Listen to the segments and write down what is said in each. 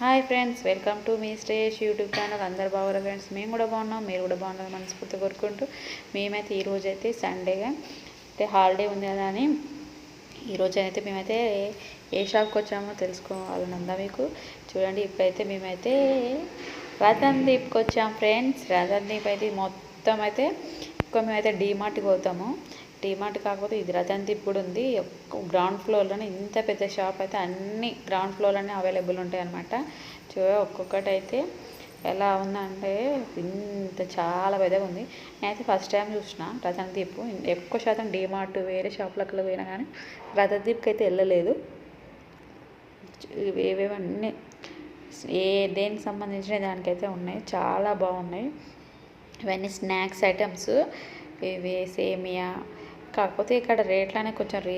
Hi friends welcome to మీ స్టేష్ YouTube channel. అందరు బాగున్నారు ఫ్రెండ్స్? మేము కూడా బాగున్నాం. మీరు కూడా బాగున్నారు మనస్ఫూర్తి కోరుకుంటూ మేమైతే ఈరోజు అయితే సండేగా అయితే హాలిడే ఉంది కదా అని ఈరోజు అయితే మేమైతే ఏ షాప్కి వచ్చామో తెలుసుకోవాలని ఉందా మీకు? చూడండి ఇప్పుడైతే మేమైతే రతన్ దీప్కి వచ్చాం ఫ్రెండ్స్. రతన్ దీప్ అయితే మొత్తం అయితే ఎక్కువ మేమైతే డీమార్ట్కి పోతాము. డీమార్ట్ కాకపోతే ఇది రతన్ దీప్ కూడా ఉంది. గ్రౌండ్ ఫ్లోర్లోనే ఇంత పెద్ద షాప్ అయితే అన్ని గ్రౌండ్ ఫ్లోర్లోనే అవైలబుల్ ఉంటాయి అనమాట చూ ఒక్కొక్కటి అయితే ఎలా ఉందంటే ఇంత చాలా పెద్దగా ఉంది. నేనైతే ఫస్ట్ టైం చూసిన రతన్ దీప్. ఎక్కువ శాతం డీమార్ట్ వేరే షాపులకు పోయినా కానీ రతన్ దీప్కి అయితే వెళ్ళలేదు. ఏవేవన్నీ ఏ దేనికి సంబంధించిన దానికైతే ఉన్నాయి. చాలా బాగున్నాయి. ఇవన్నీ స్నాక్స్ ఐటమ్స్ ఇవి సేమియా కాకపోతే ఇక్కడ రేట్లనే కొంచెం రే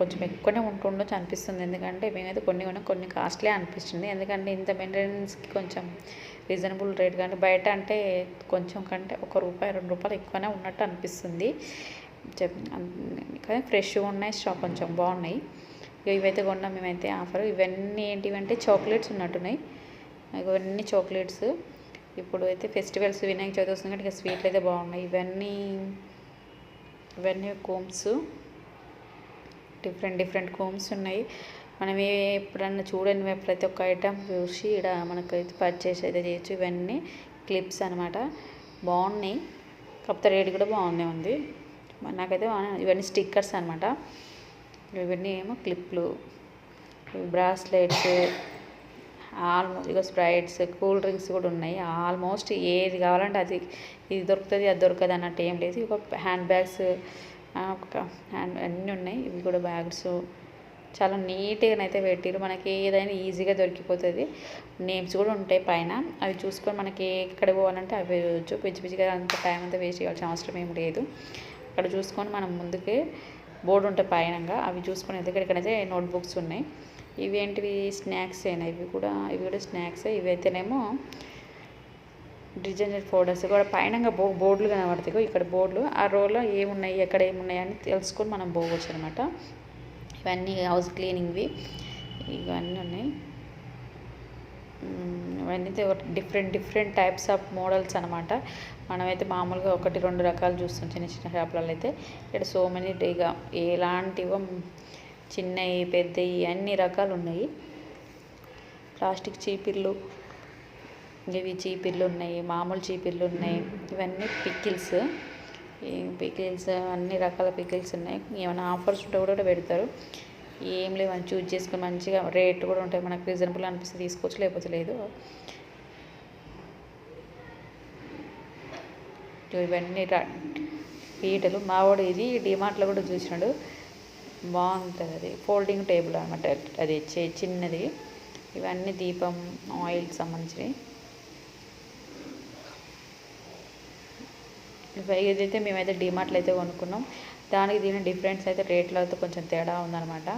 కొంచెం ఎక్కువనే ఉంటుండొచ్చు అనిపిస్తుంది. ఎందుకంటే మేమైతే కొన్ని కొన్ని కొన్ని కాస్ట్లీ అనిపిస్తుంది. ఎందుకంటే ఇంత మెయింటెనెన్స్కి కొంచెం రీజనబుల్ రేట్ కానీ బయట అంటే కొంచెం కంటే ఒక రూపాయి రెండు రూపాయలు ఎక్కువనే ఉన్నట్టు అనిపిస్తుంది. కానీ ఫ్రెష్గా ఉన్నాయి స్టాక్ కొంచెం బాగున్నాయి. ఇవైతే కొన్నాం మేమైతే ఆఫర్. ఇవన్నీ ఏంటివంటే చాక్లెట్స్ ఉన్నట్టున్నాయి. ఇవన్నీ చాక్లెట్స్. ఇప్పుడు అయితే ఫెస్టివల్స్ వినాయక చవితి వస్తుంది కాబట్టి ఇక స్వీట్లు అయితే బాగున్నాయి. ఇవన్నీ ఇవన్నీ కోమ్స్. డిఫరెంట్ డిఫరెంట్ కోమ్స్ ఉన్నాయి. మనం ఎప్పుడన్నా చూడని ప్రతి ఒక్క ఐటమ్ చూసి ఇక్కడ మనకు అయితే పర్చేస్ అయితే చేయొచ్చు. ఇవన్నీ క్లిప్స్ అనమాట బాగున్నాయి. కాకపోతే రేట్ కూడా బాగున్నాయి ఉంది. నాకైతే ఇవన్నీ స్టిక్కర్స్ అనమాట ఇవన్నీ ఏమో క్లిప్లు బ్రాస్లెట్స్ ఆల్మోస్ట్ ఇక స్ప్రైట్స్ కూల్ డ్రింక్స్ కూడా ఉన్నాయి. ఆల్మోస్ట్ ఏది కావాలంటే అది ఇది దొరుకుతుంది అది దొరకదు అన్నట్టు ఏం లేదు. ఒక హ్యాండ్ బ్యాగ్స్ ఒక హ్యాండ్ అన్నీ ఉన్నాయి. ఇవి కూడా బ్యాగ్స్ చాలా నీట్గానైతే పెట్టారు మనకి ఏదైనా ఈజీగా దొరికిపోతుంది. నేమ్స్ కూడా ఉంటాయి పైన. అవి చూసుకొని మనకి ఎక్కడ పోవాలంటే అవి వేయచ్చు పిచ్చి పిచ్చిగా అంత టైం అంతా వేస్ట్ చేయాల్సిన అవసరం ఏం లేదు. అక్కడ చూసుకొని మనం ముందుకే బోర్డు ఉంటాయి పైనంగా. అవి చూసుకొని అయితే ఇక్కడైతే నోట్బుక్స్ ఉన్నాయి. ఇవేంటివి స్నాక్స్ అయినా ఇవి కూడా ఇవి కూడా స్నాక్స్. ఇవి అయితేనేమో డిజైనర్ ఫోల్డర్స్ కూడా పైన బో బోర్డులు కనబడతాయి. ఇక్కడ బోర్డులు. ఆ రోలో ఏమున్నాయి ఎక్కడ ఏమున్నాయి అని తెలుసుకొని మనం పోవచ్చు అనమాట ఇవన్నీ హౌస్ క్లీనింగ్వి. ఇవన్నీ ఉన్నాయి. ఇవన్నీ different different types of models అనమాట. మనమైతే మామూలుగా ఒకటి రెండు రకాలు చూస్తాం చిన్న చిన్న షాపులలో అయితే ఇక్కడ సో మెనీ ఇక ఎలాంటివో చిన్నవి పెద్దవి అన్ని రకాలు ఉన్నాయి ప్లాస్టిక్ చీపిర్లు ఇవి చీపిర్లు ఉన్నాయి మామూలు చీపిర్లు ఉన్నాయి ఇవన్నీ పికిల్స్. పికిల్స్ అన్ని రకాల పికిల్స్ ఉన్నాయి. ఏమైనా ఆఫర్స్ ఉంటే కూడా పెడతారు. ఏం లేవు అని చూజ్ చేసుకుని మంచిగా రేట్ కూడా ఉంటాయి. మనకు రీజనబుల్ అనిపిస్తే తీసుకోవచ్చు లేకపోతే లేదు. ఇవన్నీ పీటలు. మావాడు ఇది డిమార్ట్లో కూడా చూసినాడు. బాగుంటుంది. అది ఫోల్డింగ్ టేబుల్ అనమాట అది చిన్నది. ఇవన్నీ దీపం ఆయిల్కి సంబంధించినవి. ఇదైతే మేమైతే డిమార్ట్లో అయితే కొనుక్కున్నాం. దానికి దీని డిఫరెన్స్ అయితే రేట్లో అయితే కొంచెం తేడా ఉందనమాట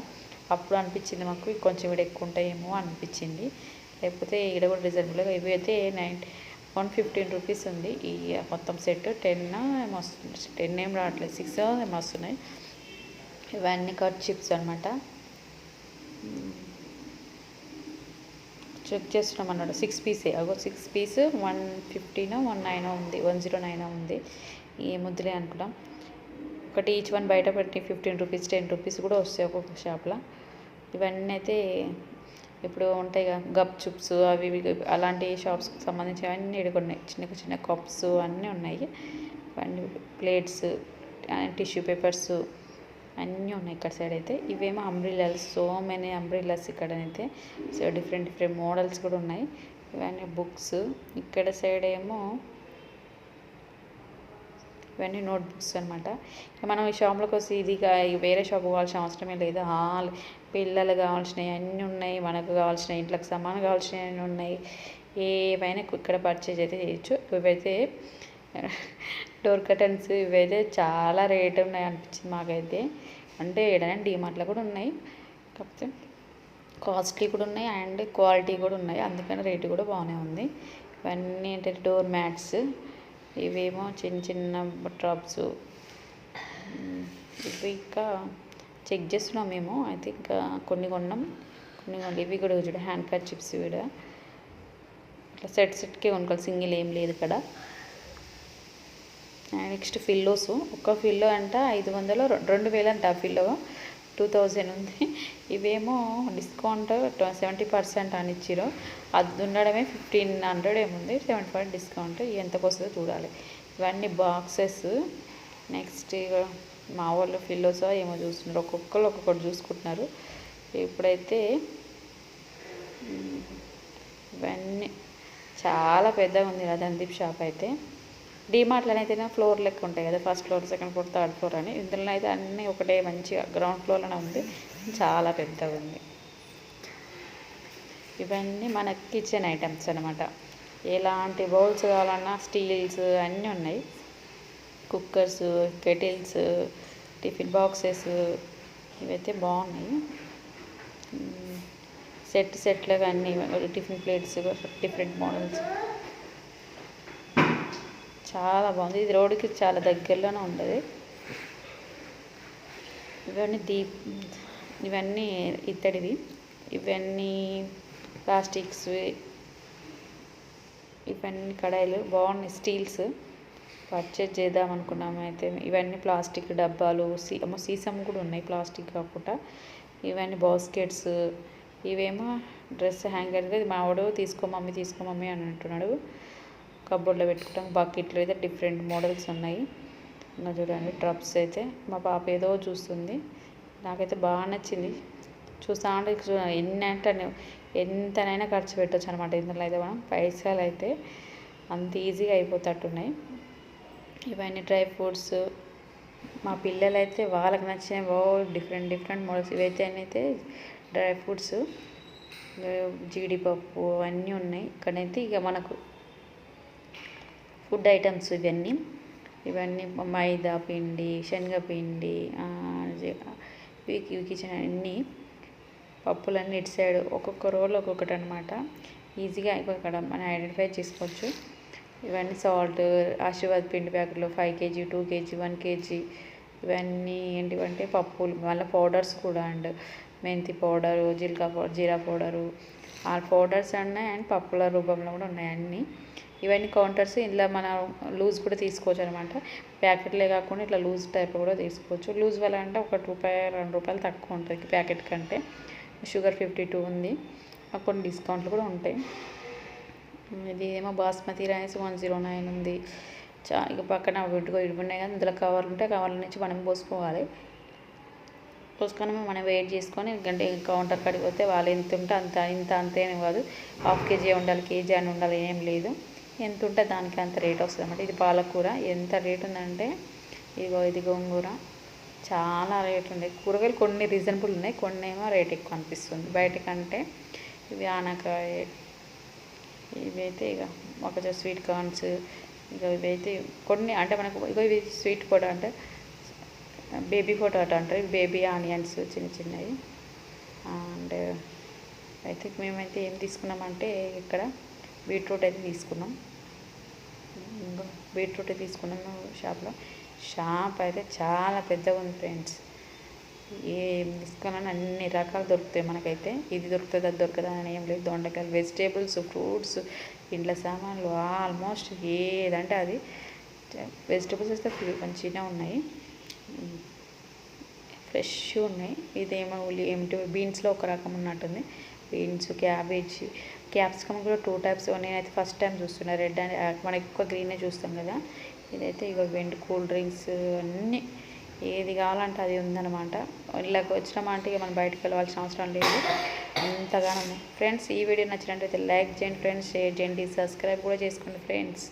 అప్పుడు అనిపించింది మాకు కొంచెం ఇక్కడ ఎక్కువ ఉంటాయేమో అనిపించింది. లేకపోతే ఇక్కడ కూడా రీజనబుల్గా ఇవి అయితే నైన్ వన్ ఫిఫ్టీన్ రూపీస్ ఉంది. ఈ మొత్తం సెట్ టెన్ ఏమో వస్తుంది టెన్ ఏం రావట్లేదు. సిక్స్ ఏమో వస్తున్నాయి. ఇవన్నీ కట్ చిప్స్ అనమాట చెక్ చేస్తున్నాం అన్నాడు. సిక్స్ పీసే అగో సిక్స్ పీస్ వన్ ఫిఫ్టీనో వన్ నైన్ ఉంది. వన్ జీరో నైన్ ఉంది. ఏ ముద్దులే అనుకున్నాం. ఒకటి ఈచ్ వన్ బయట పెట్టి ఫిఫ్టీన్ రూపీస్ టెన్ రూపీస్ కూడా వస్తాయి ఒక్కొక్క షాప్లో ఇవన్నీ అయితే ఇప్పుడు ఉంటాయి కదా. గప్ చుప్స్ అవి ఇవి అలాంటి షాప్స్కి సంబంధించి అన్నీ ఉన్నాయి. చిన్న చిన్న కప్స్ అన్నీ ఉన్నాయి. ఇవన్నీ ప్లేట్స్ టిష్యూ పేపర్స్ అన్నీ ఉన్నాయి ఇక్కడ సైడ్ అయితే. ఇవేమో అంబ్రిల్లాస్ సో మెనీ అంబ్రిల్లాస్ ఇక్కడనైతే. సో డిఫరెంట్ డిఫరెంట్ మోడల్స్ కూడా ఉన్నాయి. ఇవన్నీ బుక్స్ ఇక్కడ సైడ్ ఏమో ఇవన్నీ నోట్ బుక్స్ అనమాట మనం ఈ షాప్లోకి వస్తే ఇది వేరే షాప్ కావాల్సిన అవసరమే లేదు. ఆల్ పిల్లలు కావాల్సినవి అన్నీ ఉన్నాయి. మనకు కావాల్సిన ఇంట్లోకి సమానం కావాల్సినవి అన్నీ ఉన్నాయి. ఏవైనా ఇక్కడ పర్చేజ్ అయితే చేయొచ్చు. ఇవైతే డోర్ కర్టన్స్ ఇవైతే చాలా రేట్ ఉన్నాయి అనిపించింది మాకైతే. అంటే ఏడైనా డిమార్ట్లో కూడా ఉన్నాయి. కాకపోతే కాస్ట్లీ కూడా ఉన్నాయి అండ్ క్వాలిటీ కూడా ఉన్నాయి. అందుకని రేటు కూడా బాగానే ఉంది. ఇవన్నీ ఏంటంటే డోర్ మ్యాట్స్. ఇవేమో చిన్న చిన్న డ్రాప్స్. ఇవి ఇంకా చెక్ చేస్తున్నాం మేము. అయితే ఇంకా కొన్ని కొన్నాం. కొన్ని కొన్నాం. ఇవి కూడా చూడ హ్యాండ్ కట్ చిప్స్ కూడా. ఇట్లా సెట్ సెట్కే కొనుక్కోవాలి. సింగిల్ ఏం లేదు ఇక్కడ. Next pillows. ఒక్క ఫిల్లో అంట ఐదు వందలు రెండు వేలు అంట ఆ ఫిల్లో. టూ థౌజండ్ ఉంది. ఇవేమో డిస్కౌంట్ సెవెంటీ పర్సెంట్ అని ఇచ్చిరు అది ఉండడమే ఫిఫ్టీన్ హండ్రెడ్ ఏముంది సెవెంటీ పర్సెంట్ డిస్కౌంట్. ఎంతకు వస్తుందో చూడాలి. ఇవన్నీ బాక్సెస్. నెక్స్ట్ ఇక మా వాళ్ళు ఫిల్లోస్ ఏమో చూస్తున్నారు. ఒక్కొక్కరు ఒక్కొక్కటి చూసుకుంటున్నారు. ఇప్పుడైతే ఇవన్నీ చాలా పెద్దగా ఉంది రతన్దీప్ షాప్ అయితే. డీమార్ట్లో అయితే ఫ్లోర్ లెక్క ఉంటాయి కదా first floor second floor third floor అని. ఇందులో అయితే అన్నీ ఒకటే మంచిగా గ్రౌండ్ ఫ్లోర్లోనే ఉంది. చాలా పెద్దగా ఉంది. ఇవన్నీ మన కిచెన్ ఐటమ్స్ అనమాట ఎలాంటి బౌల్స్ కావాలన్నా స్టీల్స్ అన్నీ ఉన్నాయి. కుక్కర్స్ కెటిల్స్ టిఫిన్ బాక్సెస్ ఇవైతే బాగున్నాయి. సెట్ సెట్లుగా అన్నీ టిఫిన్ ప్లేట్స్ డిఫరెంట్ మోడల్స్. చాలా బాగుంది. ఇది రోడ్డుకి చాలా దగ్గరలోనే ఉంటుంది ఇవన్నీ దీప్ ఇవన్నీ ఇత్తడివి. ఇవన్నీ ప్లాస్టిక్స్ ఇవన్నీ కడాయిలు బాగున్నాయి స్టీల్స్. పర్చేజ్ చేద్దాం అనుకున్నాము అయితే. ఇవన్నీ ప్లాస్టిక్ డబ్బాలు సీ అమ్మో సీసం కూడా ఉన్నాయి ప్లాస్టిక్ కాకుండా. ఇవన్నీ బాస్కెట్స్. ఇవేమో డ్రెస్ హ్యాంగర్గా ఇది మావాడు తీసుకో మమ్మీ తీసుకో మమ్మీ అని అంటున్నాడు. కబోర్డ్లో పెట్టుకుంటాం బకెట్లు అయితే డిఫరెంట్ మోడల్స్ ఉన్నాయి. ఇంకా చూడండి ట్రప్స్ అయితే మా పాప ఏదో చూస్తుంది. నాకైతే బాగా నచ్చింది. చూస్తా ఉంటే ఎన్ని అంటే ఎంతనైనా ఖర్చు పెట్టచ్చు అనమాట ఇందులో అయితే మనం పైసలు అయితే అంత ఈజీగా అయిపోతట్టున్నాయి. ఇవన్నీ డ్రై ఫ్రూట్స్ మా పిల్లలైతే వాళ్ళకి నచ్చిన ఓ డిఫరెంట్ డిఫరెంట్ మోడల్స్. ఇవైతే అయితే డ్రై ఫ్రూట్స్ జీడిపప్పు అవన్నీ ఉన్నాయి. ఇక్కడైతే ఇక మనకు ఫుడ్ ఐటమ్స్ ఇవన్నీ. ఇవన్నీ మైదా పిండి శనగపిండి కిచెన్ అన్నీ పప్పులన్నీ ఇటు సైడ్ ఒక్కొక్క రోల్ ఒక్కొక్కటి అనమాట ఈజీగా ఇక్కడ మనం ఐడెంటిఫై చేసుకోవచ్చు. ఇవన్నీ సాల్ట్ ఆశీర్వాద్ పిండి ప్యాకెట్లు five KG two KG one KG ఇవన్నీ ఏంటివంటే పప్పులు మళ్ళీ పౌడర్స్ కూడా అండ్ మెంతి పౌడరు జీలకా పౌడర్ జీరా పౌడరు. ఆ పౌడర్స్ ఉన్నాయి అండ్ పప్పుల రూపంలో కూడా ఉన్నాయి అన్నీ. ఇవన్నీ కౌంటర్స్ ఇందులో మనం లూజ్ కూడా తీసుకోవచ్చు అనమాట ప్యాకెట్లే కాకుండా ఇట్లా లూజ్ టైప్ కూడా తీసుకోవచ్చు. లూజ్ వల్ల అంటే ఒక రూపాయి రెండు రూపాయలు తక్కువ ఉంటుంది ప్యాకెట్ కంటే. షుగర్ ఫిఫ్టీ టూ ఉంది. ఆ కొన్ని డిస్కౌంట్లు కూడా ఉంటాయి. ఇది ఏమో basmati rice one zero nine ఉంది. చా ఇక పక్కన విడిగో ఇవి ఉన్నాయి కానీ ఇందులో కవర్లు ఉంటే కవర్ల నుంచి మనం పోసుకోవాలి. పోసుకొని మనం వెయిట్ చేసుకొని ఎందుకంటే కౌంటర్ కడిగి పోతే వాళ్ళు ఎంత ఉంటే అంత ఇంత అంతేనే కాదు. హాఫ్ కేజీ ఉండాలి కేజీ అని ఉండాలి ఏం లేదు. ఎంత ఉంటే దానికి అంత రేట్ వస్తుంది అన్నమాట ఇది పాలకూర. ఎంత రేట్ ఉందంటే ఇదిగో ఇది గోంగూర. చాలా రేట్ ఉంది కూరగాయలు కొన్ని రీజనబుల్ ఉన్నాయి కొన్ని ఏమో రేట్ ఎక్కువ అనిపిస్తుంది. బయటకంటే ఇవి ఆనకాయ ఇవైతే ఇక ఒక స్వీట్ కార్న్స్ ఇక ఇవైతే కొన్ని అంటే మనకు ఇగో ఇవి స్వీట్ ఫోటో అంటే బేబీ పొటాటో అంటారు. బేబీ ఆనియన్స్ చిన్న చిన్నవి. అండ్ అయితే మేమైతే ఏం తీసుకున్నామంటే ఇక్కడ బీట్రూట్ అయితే తీసుకున్నాం. ఇంకా బీట్రూట్ తీసుకున్నాము షాప్లో. షాప్ అయితే చాలా పెద్దగా ఉంది ఫ్రెండ్స్. ఏం తీసుకోవాలని అన్ని రకాలు దొరుకుతాయి మనకైతే. ఇది దొరుకుతుంది అది దొరుకుతుంది అని ఏం లేదు. దొండకాయలు వెజిటేబుల్స్ ఫ్రూట్స్ ఇంట్లో సామాన్లు ఆల్మోస్ట్ ఏదంటే అది. వెజిటేబుల్స్ అయితే మంచిగా ఉన్నాయి. ఫ్రెష్ ఉన్నాయి. ఇదేమో ఏమిటి బీన్స్లో ఒక రకం ఉన్నట్టుంది. బీన్స్ క్యాబేజీ క్యాప్సికమ్ కూడా టూ టైప్స్ నేనైతే ఫస్ట్ టైం చూస్తున్నా. రెడ్ అండ్ మనం ఎక్కువ గ్రీనే చూస్తాం కదా. ఇదైతే ఇక వెండి కూల్ డ్రింక్స్ అన్నీ. ఏది కావాలంటే అది ఉందన్నమాట. ఇలాగ వచ్చినామంటే ఇక మనం బయటకు వెళ్ళవలసిన అవసరం లేదు. ఎంతగానో ఫ్రెండ్స్ ఈ వీడియో నచ్చినట్లయితే లైక్ చేయండి ఫ్రెండ్స్ షేర్ చేయండి సబ్స్క్రైబ్ కూడా చేసుకోండి ఫ్రెండ్స్.